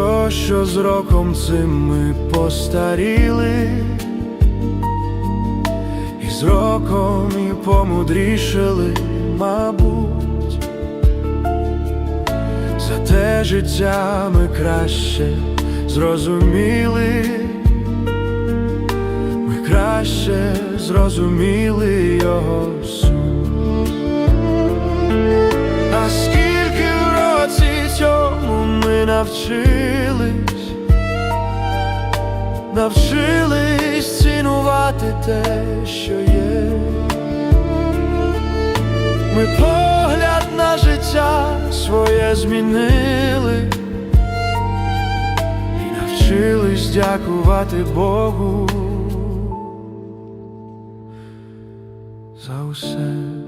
то, що з роком цим ми постаріли, і з роком і помудрішали, мабуть, за те життя ми краще зрозуміли, ми краще зрозуміли його суть. А скільки в році цьому ми навчились, навчились цінувати те, що є. Ми погляд на життя своє змінили і навчились дякувати Богу за усе.